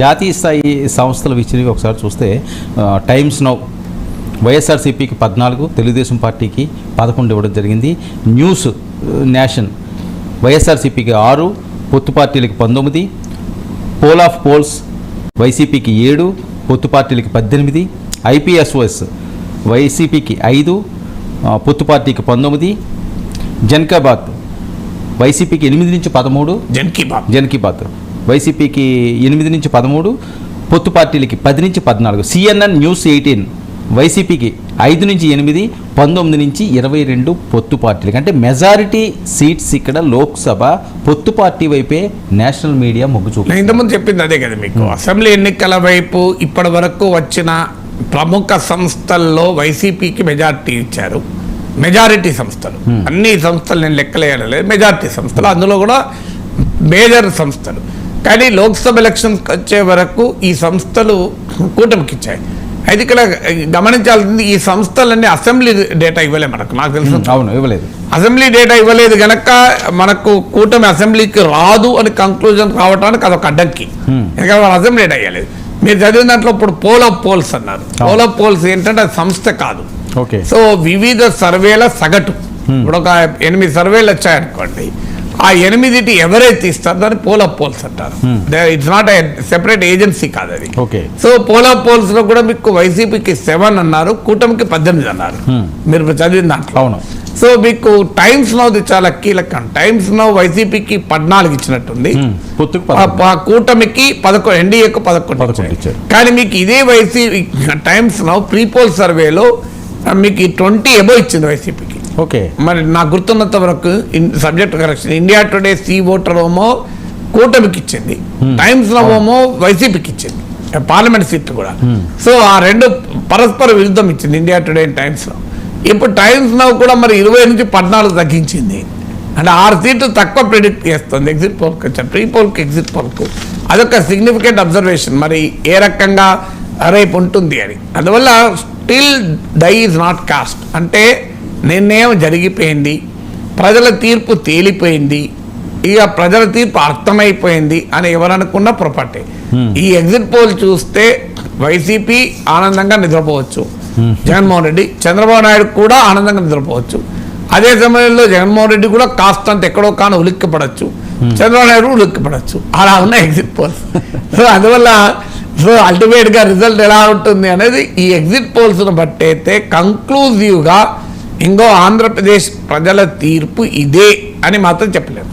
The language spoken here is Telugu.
జాతీయ స్థాయి సంస్థల విచ్చినవి ఒకసారి చూస్తే టైమ్స్ నౌ వైఎస్ఆర్సీపీకి పద్నాలుగు తెలుగుదేశం పార్టీకి పదకొండు ఇవ్వడం జరిగింది. న్యూస్ నేషన్ వైఎస్ఆర్సీపీకి ఆరు పొత్తు పార్టీలకి పంతొమ్మిది పోల్ ఆఫ్ పోల్స్ వైసీపీకి ఏడు పొత్తు పార్టీలకి పద్దెనిమిది ఐపీఎస్ఓఎస్ వైసీపీకి ఐదు పొత్తు పార్టీకి పంతొమ్మిది జన్కాబాద్ వైసీపీకి ఎనిమిది నుంచి పదమూడు. జన్ కీ బాత్ జన్ కీ బాత్ వైసీపీకి ఎనిమిది నుంచి పదమూడు పొత్తు పార్టీలకి పది నుంచి పద్నాలుగు. సిఎన్ఎన్ న్యూస్ ఎయిటీన్ వైసీపీకి ఐదు నుంచి ఎనిమిది పంతొమ్మిది నుంచి ఇరవై రెండు పొత్తు పార్టీలకి. అంటే మెజారిటీ సీట్స్ ఇక్కడ లోక్సభ పొత్తు పార్టీ వైపే నేషనల్ మీడియా మొగ్గు చూపు ఇంతకుముందు చెప్పింది అదే కదా మీకు. అసెంబ్లీ ఎన్నికల వైపు ఇప్పటి వరకు వచ్చిన ప్రముఖ సంస్థల్లో వైసీపీకి మెజారిటీ ఇచ్చారు. మెజారిటీ సంస్థలు. అన్ని సంస్థలు నేను లెక్కలేయడం లేదు. మెజారిటీ సంస్థలు. అందులో కూడా మేజర్ సంస్థలు. కానీ లోక్సభ ఎలక్షన్కి వచ్చే వరకు ఈ సంస్థలు కూటమికి ఇచ్చాయి అయితే ఇక్కడ గమనించాల్సింది ఈ సంస్థలన్నీ అసెంబ్లీ డేటా ఇవ్వలే మనకు. నాకు తెలిసిన అవును ఇవ్వలేదు. అసెంబ్లీ డేటా ఇవ్వలేదు గనక మనకు కూటమి అసెంబ్లీకి రాదు అని కంక్లూజన్ రావడానికి అదొక అడ్డంకి. ఎందుకంటే అసెంబ్లీ డేటా ఇవ్వలేదు. మీరు చదివిన దాంట్లో ఇప్పుడు పోల్ ఆఫ్ పోల్స్ అన్నారు. పోల్ ఆఫ్ పోల్స్ ఏంటంటే అది సంస్థ కాదు. ఓకే. సో వివిధ సర్వేల సగటు. ఇప్పుడు ఒక ఎనిమిది సర్వేలు వచ్చాయనుకోండి. ఆ ఎనిమిదిటి ఎవరైతే ఇస్తారో దాన్ని పోల్ పోల్స్ అంటారు. ఇట్స్ నాట్ సెపరేట్ ఏజెన్సీ కాదు అది. ఓకే. సో పోల్ ఆఫ్ పోల్స్లో కూడా మీకు వైసీపీకి సెవెన్ అన్నారు కూటమికి పద్దెనిమిది అన్నారు. మీరు ఇప్పుడు చదివిన దాంట్లో. అవును. సో మీకు టైమ్స్ నోది చాలా కీలకం. టైమ్స్ నో వైసీపీకి పద్నాలుగు ఇచ్చినట్టుంది. ప- కూటమికి పదకొండు ఎన్డీఏకు పదకొండు. కానీ మీకు ఇదే వైసీ టైమ్స్ నో ప్రీపోల్ సర్వేలో మీకు ట్వంటీ ఎబో ఇచ్చింది వైసీపీకి. ఓకే. మరి నాకు గుర్తున్నంత వరకు subject correction. India today C voter ఓమో కూటమికి ఇచ్చింది టైమ్స్ నవోమో వైసీపీకి ఇచ్చింది పార్లమెంట్ సీట్లు కూడా. సో ఆ రెండు పరస్పర విరుద్ధం ఇచ్చింది ఇండియా టుడే టైమ్స్లో. ఇప్పుడు టైమ్స్ నవ్ కూడా మరి ఇరవై నుంచి పద్నాలుగు తగ్గించింది. అంటే ఆరు సీట్లు తక్కువ ప్రిడిక్ట్ చేస్తుంది ఎగ్జిట్ పోల్కి వచ్చారు ప్రీ పోల్కి ఎగ్జిట్ పోల్కు. అదొక సిగ్నిఫికెంట్ అబ్జర్వేషన్. మరి ఏ రకంగా రేపు ఉంటుంది అని. అందువల్ల still die is not cast. అంటే నిర్ణయం జరిగిపోయింది. ప్రజల తీర్పు తేలిపోయింది. ఇక ప్రజల తీర్పు అర్థమైపోయింది అని ఎవరనుకున్నా పొరపాటే. ఈ ఎగ్జిట్ పోల్ చూస్తే వైసీపీ ఆనందంగా నిద్రపోవచ్చు. జగన్మోహన్ రెడ్డి చంద్రబాబు నాయుడు కూడా ఆనందంగా నిద్రపోవచ్చు. అదే సమయంలో జగన్మోహన్ రెడ్డి కూడా కాస్తంత ఎక్కడో కాన ఉలిక్కిపడచ్చు. చంద్రబాబు నాయుడు ఉలిక్కిపడచ్చు. అలా ఉన్న ఎగ్జిట్ పోల్స్ సో అందువల్ల సో అల్టిమేట్గా రిజల్ట్ ఎలా ఉంటుంది అనేది ఈ ఎగ్జిట్ పోల్స్ బట్టి అయితే కంక్లూజివ్గా ఇంకో ఆంధ్రప్రదేశ్ ప్రజల తీర్పు ఇదే అని మాత్రం చెప్పలేదు